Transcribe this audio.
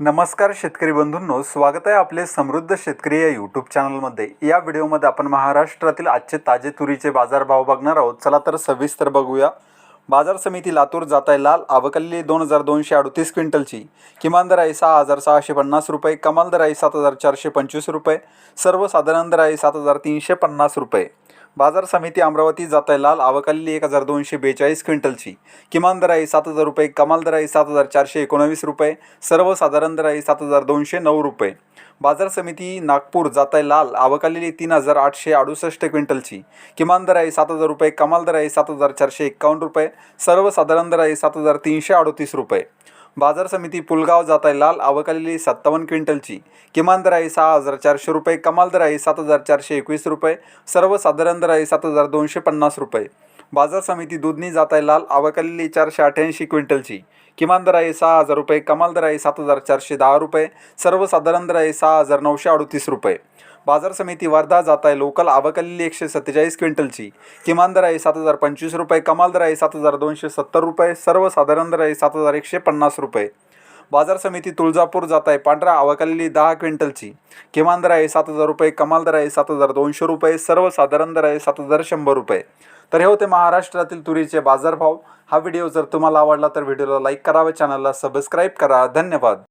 नमस्कार शेतकरी बंधूंनो स्वागत आहे आपले समृद्ध शेतकरी या यूट्यूब चॅनलमध्ये या व्हिडिओमध्ये आपण महाराष्ट्रातील आजचे ताजे तुरीचे बाजारभाव बघणार आहोत. चला तर सविस्तर बघूया. बाजार समिती लातूर जात आहे लाल आवकल्ली दोन हजार दोनशे अडतीस क्विंटलची. किमान दर आहे सहा हजार सहाशे पन्नास रुपये कमाल दर आहे सात हजार चारशे पंचवीस रुपये सर्वसाधारण दर आहे सात हजार तीनशे पन्नास रुपये. बाजार समिती अमरावती जात आहे लाल. आवकाली एक हजार दोनशे बेचाळीस क्विंटलची. किमान दर आहे सात हजार रुपये कमाल दर आहे सात हजार चारशे एकोणावीस रुपये सर्वसाधारण दर आहे सात हजार दोनशे नऊ रुपये. बाजार समिती नागपूर जात आहे लाल. आवकालेली तीन हजार आठशे अडुसष्ट क्विंटलची. किमान दर आहे सात हजार रुपये कमाल दर आहे सात हजार चारशे एक्कावन्न रुपये सर्वसाधारण दर आहे सात हजार तीनशे अडोतीस रुपये. बाजार समिती पुलगाव जात आहे लाल आवकालेली सत्तावन्न क्विंटलची. किमान दर आहे सहा हजार चारशे रुपये कमाल दर आहे सात हजार चारशे एकवीस रुपये सर्वसाधारण दर आहे सात हजार दोनशे पन्नास रुपये. बाजार समिती दुधनी जात आहे लाल आवकालेली चारशे अठ्ठ्याऐंशी क्विंटलची. किमान दर आहे सहा हजार रुपये कमाल दर आहे सात हजार चारशे दहा रुपये सर्वसाधारण दर आहे सहा हजार नऊशे अडतीस रुपये. बाजार समिती वर्धा जात आहे लोकल आवकलेली एकशे सत्तेचाळीस क्विंटलची. किमान दर आहे सात हजार पंचवीस रुपये कमाल दर आहे सात हजार दोनशे सत्तर रुपये सर्वसाधारण दर आहे सात हजार एकशे पन्नास रुपये. बाजार समिती तुळजापूर जात आहे पांढरा आवकलेली दहा क्विंटलची. किमान दर आहे सात हजार रुपये कमाल दर आहे सात हजार दोनशे रुपये सर्वसाधारण दर आहे सात हजार शंभर रुपये. तर हे होते महाराष्ट्रातील तुरीचे बाजारभाव. हा व्हिडिओ जर तुम्हाला आवडला तर व्हिडिओला लाईक करा व चॅनलला सबस्क्राईब करा. धन्यवाद.